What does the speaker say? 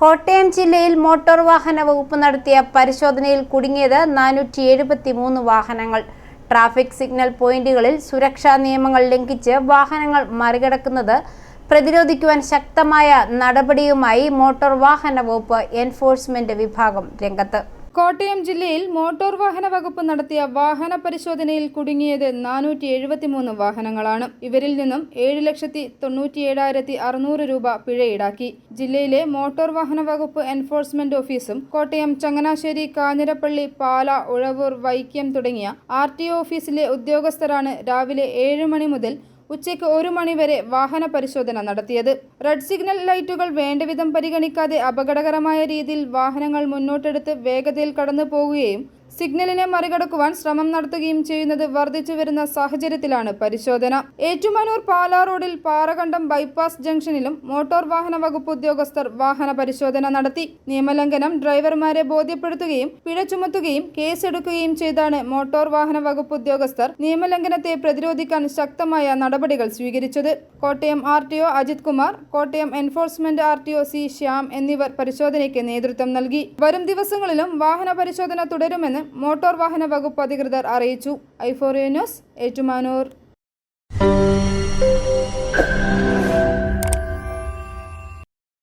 കോട്ടയം ജില്ലയിൽ മോട്ടോർ വാഹന വകുപ്പ് നടത്തിയ പരിശോധനയിൽ കുടുങ്ങിയത് നാനൂറ്റി എഴുപത്തി മൂന്ന് വാഹനങ്ങൾ. ട്രാഫിക് സിഗ്നൽ പോയിന്റുകളിൽ സുരക്ഷാ നിയമങ്ങൾ ലംഘിച്ച് വാഹനങ്ങൾ മറികടക്കുന്നത് പ്രതിരോധിക്കുവാൻ ശക്തമായ നടപടിയുമായി മോട്ടോർ വാഹന വകുപ്പ് എൻഫോഴ്സ്മെന്റ് വിഭാഗം രംഗത്ത്. കോട്ടയം ജില്ലയിൽ മോട്ടോർ വാഹന വകുപ്പ് നടത്തിയ വാഹന പരിശോധനയിൽ കുടുങ്ങിയത് നാനൂറ്റി എഴുപത്തിമൂന്ന് വാഹനങ്ങളാണ്. ഇവരിൽ നിന്നും ഏഴ് ലക്ഷത്തി തൊണ്ണൂറ്റിയേഴായിരത്തി അറുന്നൂറ് രൂപ പിഴ ഈടാക്കി ജില്ലയിലെ മോട്ടോർ വാഹന വകുപ്പ് എൻഫോഴ്സ്മെന്റ് ഓഫീസും കോട്ടയം ചങ്ങനാശ്ശേരി കാഞ്ഞിരപ്പള്ളി പാല ഉഴവൂർ വൈക്കം തുടങ്ങിയ ആർ ഓഫീസിലെ ഉദ്യോഗസ്ഥരാണ് രാവിലെ ഏഴ് മണി മുതൽ ഉച്ചയ്ക്ക് ഒരു മണിവരെ വാഹന പരിശോധന നടത്തിയത്. റെഡ് സിഗ്നൽ ലൈറ്റുകൾ വേണ്ടവിധം പരിഗണിക്കാതെ അപകടകരമായ രീതിയിൽ വാഹനങ്ങൾ മുന്നോട്ടെടുത്ത് വേഗതയിൽ കടന്നു പോകുകയും സിഗ്നലിനെ മറികടക്കുവാൻ ശ്രമം നടത്തുകയും ചെയ്യുന്നത് വർദ്ധിച്ചു വരുന്ന സാഹചര്യത്തിലാണ് പരിശോധന. ഏറ്റുമാനൂർ പാലാ റോഡിൽ പാറകണ്ടം ബൈപ്പാസ് ജംഗ്ഷനിലും മോട്ടോർ വാഹന വകുപ്പ് ഉദ്യോഗസ്ഥർ വാഹന പരിശോധന നടത്തി. നിയമലംഘനം ഡ്രൈവർമാരെ ബോധ്യപ്പെടുത്തുകയും പിഴ ചുമത്തുകയും കേസെടുക്കുകയും ചെയ്താണ് മോട്ടോർ വാഹന വകുപ്പ് ഉദ്യോഗസ്ഥർ നിയമലംഘനത്തെ പ്രതിരോധിക്കാൻ ശക്തമായ നടപടികൾ സ്വീകരിച്ചത്. Kottayam R T Ajith Kumar Kottayam enforcement R T C Shyam എന്നിവർ പരിശോധനയ്ക്ക് നേതൃത്വം നൽകി. വരും ദിവസങ്ങളിലും വാഹന പരിശോധന തുടരുമെന്ന് മോട്ടോർ വാഹന വകുപ്പ് അധികൃതർ അറിയിച്ചു. ഐഫോറിയ ന്യൂസ് ഏറ്റുമാനൂർ.